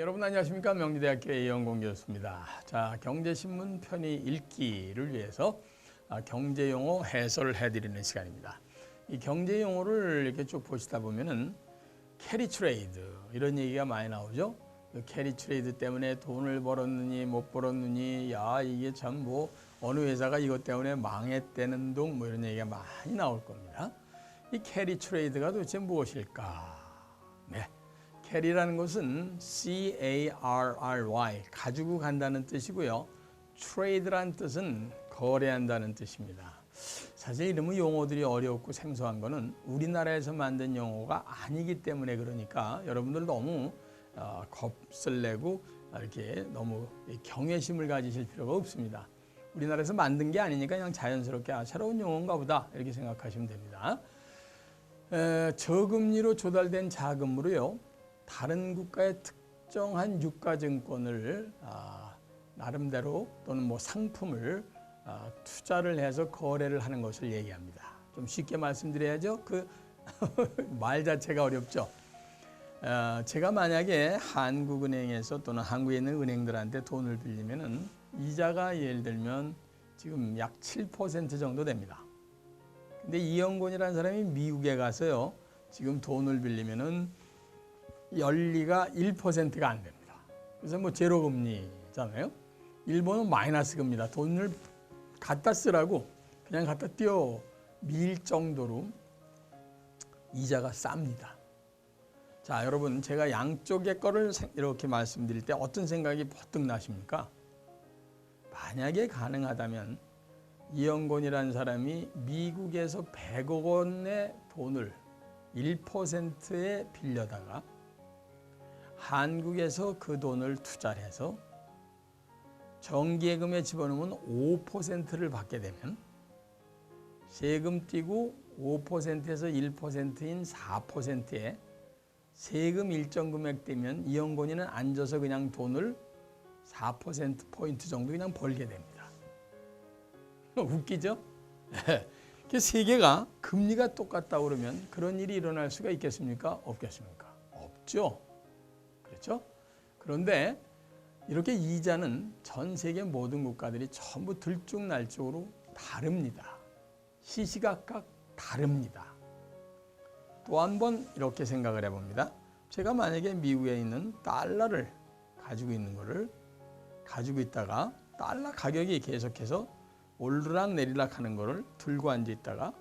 여러분 안녕하십니까 명리대학교의 이영공 교수입니다. 자 경제신문 편의 읽기를 위해서 아, 경제 용어 해설을 해드리는 시간입니다. 이 경제 용어를 이렇게 쭉 보시다 보면은 캐리 트레이드 이런 얘기가 많이 나오죠. 그 캐리 트레이드 때문에 돈을 벌었느니 못 벌었느니 야 이게 참 뭐 어느 회사가 이것 때문에 망했다는 둥 뭐 이런 얘기가 많이 나올 겁니다. 이 캐리 트레이드가 도대체 무엇일까? 네. 캐리라는 것은 C-A-R-R-Y 가지고 간다는 뜻이고요. 트레이드란 뜻은 거래한다는 뜻입니다. 사실 이러면 용어들이 어렵고 생소한 거는 우리나라에서 만든 용어가 아니기 때문에 그러니까 여러분들 너무 어, 겁을 내고 이렇게 너무 경외심을 가지실 필요가 없습니다. 우리나라에서 만든 게 아니니까 그냥 자연스럽게 아, 새로운 용어인가 보다 이렇게 생각하시면 됩니다. 에, 저금리로 조달된 자금으로요. 다른 국가의 특정한 유가증권을 아, 나름대로 또는 뭐 상품을 아, 투자를 해서 거래를 하는 것을 얘기합니다. 좀 쉽게 말씀드려야죠. 그 말 자체가 어렵죠. 어, 제가 만약에 한국은행에서 또는 한국에 있는 은행들한테 돈을 빌리면은 이자가 예를 들면 지금 약 7% 정도 됩니다. 근데 이영곤이라는 사람이 미국에 가서요. 지금 돈을 빌리면은 연리가 1%가 안 됩니다. 그래서 뭐 제로 금리잖아요. 일본은 마이너스 금리다. 돈을 갖다 쓰라고 그냥 갖다 띄워 밀 정도로 이자가 쌉니다. 자, 여러분 제가 양쪽의 거를 이렇게 말씀드릴 때 어떤 생각이 버뜩 나십니까? 만약에 가능하다면 이영곤이라는 사람이 미국에서 100억 원의 돈을 1%에 빌려다가 한국에서 그 돈을 투자를 해서 정기예금에 집어넣으면 5%를 받게 되면 세금 띄고 5%에서 1%인 4%에 세금 일정 금액 되면 이영곤이는 앉아서 그냥 돈을 4% 포인트 정도 그냥 벌게 됩니다. 웃기죠? 그 세계가 금리가 똑같다 그러면 그런 일이 일어날 수가 있겠습니까? 없겠습니까? 없죠. 그렇죠? 그런데 이렇게 이자는 전 세계 모든 국가들이 전부 들쭉날쭉으로 다릅니다. 시시각각 다릅니다. 또 한 번 이렇게 생각을 해봅니다. 제가 만약에 미국에 있는 달러를 가지고 있는 거를 가지고 있다가 달러 가격이 계속해서 오르락 내리락 하는 거를 들고 앉아 있다가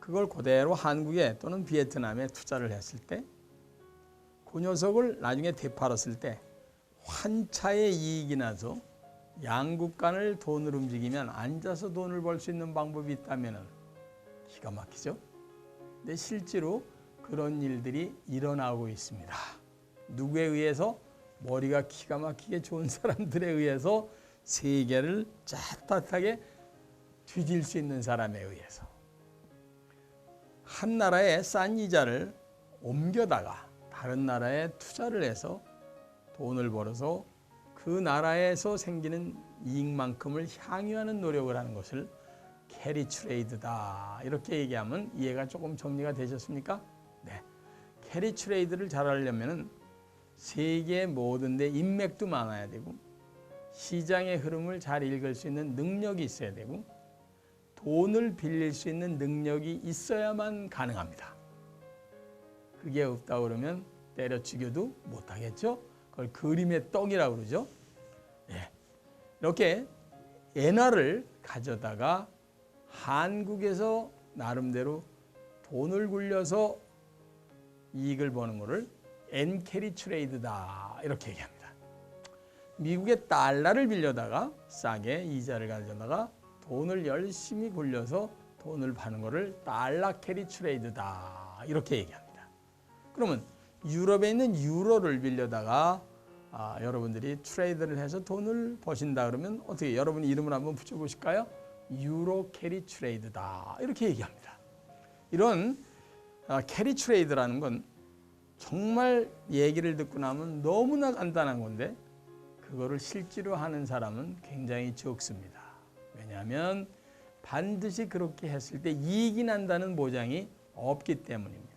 그걸 그대로 한국에 또는 비에트남에 투자를 했을 때 그 녀석을 나중에 되팔았을 때 환차의 이익이 나서 양국 간을 돈을 움직이면 앉아서 돈을 벌 수 있는 방법이 있다면 기가 막히죠. 근데 실제로 그런 일들이 일어나고 있습니다. 누구에 의해서 머리가 기가 막히게 좋은 사람들에 의해서 세계를 빳빳하게 뒤질 수 있는 사람에 의해서 한 나라의 싼 이자를 옮겨다가 다른 나라에 투자를 해서 돈을 벌어서 그 나라에서 생기는 이익만큼을 향유하는 노력을 하는 것을 캐리 트레이드다. 이렇게 얘기하면 이해가 조금 정리가 되셨습니까? 네. 캐리 트레이드를 잘 하려면은 세계 모든 데 인맥도 많아야 되고 시장의 흐름을 잘 읽을 수 있는 능력이 있어야 되고 돈을 빌릴 수 있는 능력이 있어야만 가능합니다. 그게 없다 그러면 때려 죽여도 못하겠죠. 그걸 그림의 떡이라고 그러죠. 예. 이렇게 엔화를 가져다가 한국에서 나름대로 돈을 굴려서 이익을 버는 것을 엔캐리 트레이드다 이렇게 얘기합니다. 미국의 달러를 빌려다가 싸게 이자를 가져다가 돈을 열심히 굴려서 돈을 파는 것을 달러 캐리 트레이드다 이렇게 얘기합니다. 그러면 유럽에 있는 유로를 빌려다가 아, 여러분들이 트레이드를 해서 돈을 버신다 그러면 어떻게 여러분 이름을 한번 붙여보실까요? 유로 캐리 트레이드다 이렇게 얘기합니다. 이런 아, 캐리 트레이드라는 건 정말 얘기를 듣고 나면 너무나 간단한 건데 그거를 실제로 하는 사람은 굉장히 적습니다. 왜냐하면 반드시 그렇게 했을 때 이익이 난다는 보장이 없기 때문입니다.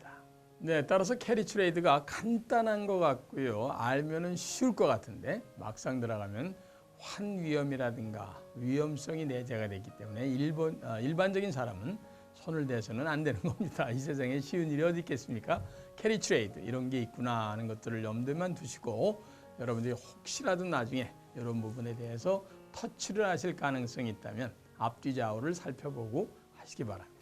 네, 따라서 캐리 트레이드가 간단한 것 같고요. 알면은 쉬울 것 같은데 막상 들어가면 환 위험이라든가 위험성이 내재가 되기 때문에 일본, 아, 일반적인 사람은 손을 대서는 안 되는 겁니다. 이 세상에 쉬운 일이 어디 있겠습니까? 캐리 트레이드 이런 게 있구나 하는 것들을 염두에만 두시고 여러분들이 혹시라도 나중에 이런 부분에 대해서 터치를 하실 가능성이 있다면 앞뒤 좌우를 살펴보고 하시기 바랍니다.